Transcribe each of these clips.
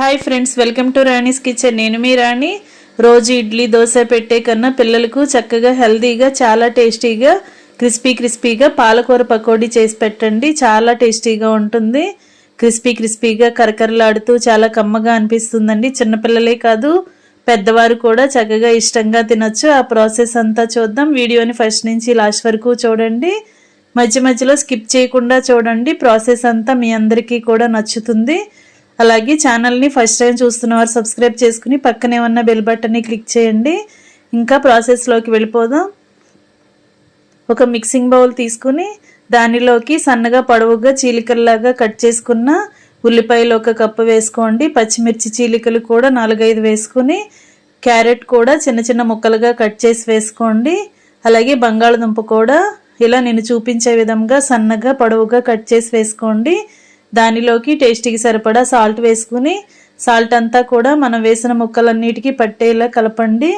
Hi friends welcome to Rani's kitchen నేను మీ రాణి. రోజు ఇడ్లీ దోశ పెట్టే కన్నా పిల్లలకు చక్కగా హెల్తీగా చాలా టేస్టీగా క్రిస్పీ క్రిస్పీగా పాలకూర పకోడీ చేసి పెట్టండి. చాలా టేస్టీగా ఉంటుంది. క్రిస్పీ క్రిస్పీగా కరకరలాడుతూ చాలా కమ్మగా అనిపిస్తుందండి. చిన్నపిల్లలే కాదు పెద్దవారు కూడా చక్కగా ఇష్టంగా తినొచ్చు. ఆ ప్రాసెస్ అంతా చూద్దాం. వీడియోని ఫస్ట్ నుంచి లాస్ట్ వరకు చూడండి. మధ్య మధ్యలో స్కిప్ చేయకుండా చూడండి. ప్రాసెస్ అంతా మీ అందరికీ కూడా నచ్చుతుంది. అలాగే ఛానల్ని ఫస్ట్ టైం చూస్తున్న వారు సబ్స్క్రైబ్ చేసుకుని పక్కనే ఉన్న బెల్ బటన్ని క్లిక్ చేయండి. ఇంకా ప్రాసెస్లోకి వెళ్ళిపోదాం. ఒక మిక్సింగ్ బౌల్ తీసుకుని దానిలోకి సన్నగా పొడవుగా చీలికల్లాగా కట్ చేసుకున్న ఉల్లిపాయలు ఒక కప్పు వేసుకోండి. పచ్చిమిర్చి చీలికలు కూడా నాలుగైదు వేసుకుని క్యారెట్ కూడా చిన్న చిన్న ముక్కలుగా కట్ చేసి వేసుకోండి. అలాగే బంగాళదుంప కూడా ఇలా నేను చూపించే విధంగా సన్నగా పొడవుగా కట్ చేసి వేసుకోండి. దానిలోకి టేస్టీకి సరిపడా సాల్ట్ వేసుకుని సాల్ట్ అంతా కూడా మనం వేసిన ముక్కలన్నిటికీ పట్టేలా కలపండి.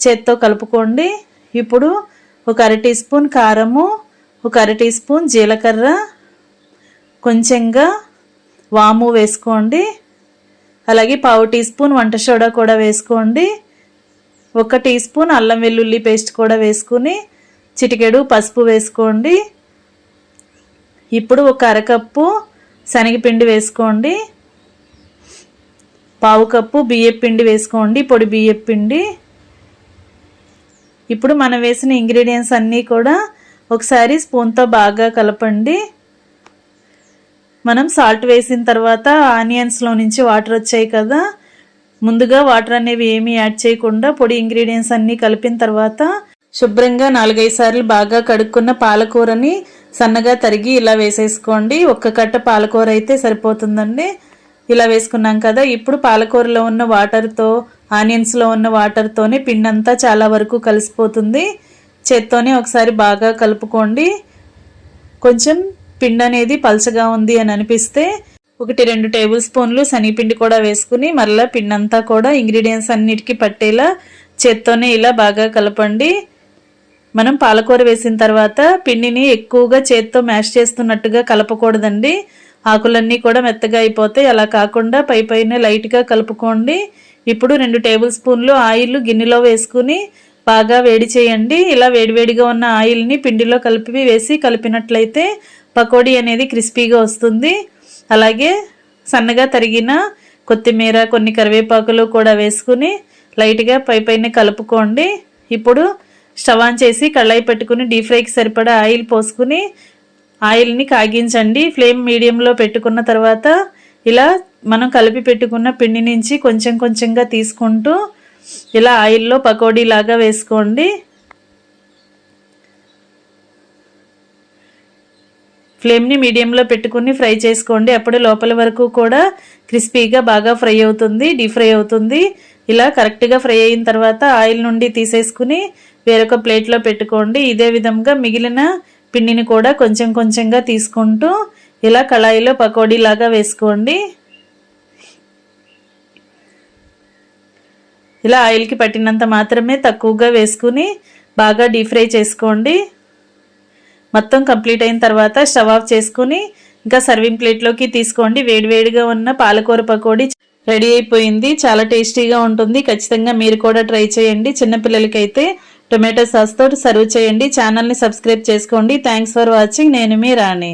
చేత్తో కలుపుకోండి. ఇప్పుడు ఒక అర టీ స్పూన్ కారము ఒక అర టీ స్పూన్ జీలకర్ర కొంచెంగా వాము వేసుకోండి. అలాగే పావు టీ స్పూన్ వంట సోడా కూడా వేసుకోండి. ఒక టీ స్పూన్ అల్లం వెల్లుల్లి పేస్ట్ కూడా వేసుకుని చిటికెడు పసుపు వేసుకోండి. ఇప్పుడు ఒక అరకప్పు శనగపిండి వేసుకోండి. పావు కప్పు బియ్యపిండి వేసుకోండి. పొడి బియ్యపిండి. ఇప్పుడు మనం వేసిన ఇంగ్రీడియంట్స్ అన్నీ కూడా ఒకసారి స్పూన్తో బాగా కలపండి. మనం సాల్ట్ వేసిన తర్వాత ఆనియన్స్లో నుంచి వాటర్ వచ్చాయి కదా. ముందుగా వాటర్ అనేవి ఏమీ యాడ్ చేయకుండా పొడి ఇంగ్రీడియంట్స్ అన్నీ కలిపిన తర్వాత శుభ్రంగా నాలుగైదు సార్లు బాగా కడుక్కున్న పాలకూరని సన్నగా తరిగి ఇలా వేసేసుకోండి. ఒక్క కట్ట పాలకూర అయితే సరిపోతుందండి. ఇలా వేసుకున్నాం కదా ఇప్పుడు పాలకూరలో ఉన్న వాటర్తో ఆనియన్స్లో ఉన్న వాటర్తోనే పిండంతా చాలా వరకు కలిసిపోతుంది. చేత్తోనే ఒకసారి బాగా కలుపుకోండి. కొంచెం పిండి అనేది పలచగా ఉంది అని అనిపిస్తే ఒకటి రెండు టేబుల్ స్పూన్లు శనగపిండి కూడా వేసుకుని మరలా పిండంతా కూడా ఇంగ్రీడియంట్స్ అన్నిటికీ పట్టేలా చేత్తోనే ఇలా బాగా కలపండి. మనం పాలకూర వేసిన తర్వాత పిండిని ఎక్కువగా చేత్తో మ్యాష్ చేస్తున్నట్టుగా కలపకూడదండి. ఆకులన్నీ కూడా మెత్తగా అయిపోతాయి. అలా కాకుండా పై పైన లైట్గా కలుపుకోండి. ఇప్పుడు రెండు టేబుల్ స్పూన్లు ఆయిల్ గిన్నెలో వేసుకుని బాగా వేడి చేయండి. ఇలా వేడివేడిగా ఉన్న ఆయిల్ని పిండిలో కలిపి వేసి కలిపినట్లయితే పకోడీ అనేది క్రిస్పీగా వస్తుంది. అలాగే సన్నగా తరిగిన కొత్తిమీర కొన్ని కరివేపాకులు కూడా వేసుకుని లైట్గా పై పైన కలుపుకోండి. ఇప్పుడు స్టవ్ ఆన్ చేసి కళ్ళాయి పెట్టుకుని డీప్ ఫ్రైకి సరిపడా ఆయిల్ పోసుకుని ఆయిల్ని కాగించండి. ఫ్లేమ్ మీడియంలో పెట్టుకున్న తర్వాత ఇలా మనం కలిపి పెట్టుకున్న పిండి నుంచి కొంచెం కొంచెంగా తీసుకుంటూ ఇలా ఆయిల్లో పకోడీ లాగా వేసుకోండి. ఫ్లేమ్ని మీడియంలో పెట్టుకుని ఫ్రై చేసుకోండి. అప్పుడు లోపల వరకు కూడా క్రిస్పీగా బాగా ఫ్రై అవుతుంది డీప్ ఫ్రై అవుతుంది. ఇలా కరెక్ట్గా ఫ్రై అయిన తర్వాత ఆయిల్ నుండి తీసేసుకుని వేరొక ప్లేట్లో పెట్టుకోండి. ఇదే విధంగా మిగిలిన పిండిని కూడా కొంచెం కొంచెంగా తీసుకుంటూ ఇలా కళాయిలో పకోడీ లాగా వేసుకోండి. ఇలా ఆయిల్కి పట్టినంత మాత్రమే తక్కువగా వేసుకుని బాగా డీప్ ఫ్రై చేసుకోండి. మొత్తం కంప్లీట్ అయిన తర్వాత స్టవ్ ఆఫ్ చేసుకుని ఇంకా సర్వింగ్ ప్లేట్లోకి తీసుకోండి. వేడివేడిగా ఉన్న పాలకూర పకోడీ రెడీ అయిపోయింది. చాలా టేస్టీగా ఉంటుంది. ఖచ్చితంగా మీరు కూడా ట్రై చేయండి. చిన్నపిల్లలకైతే టొమాటో సాస్తో సర్వ్ చేయండి. ఛానల్ని సబ్స్క్రైబ్ చేసుకోండి. Thanks for watching. నేను మీ రాణి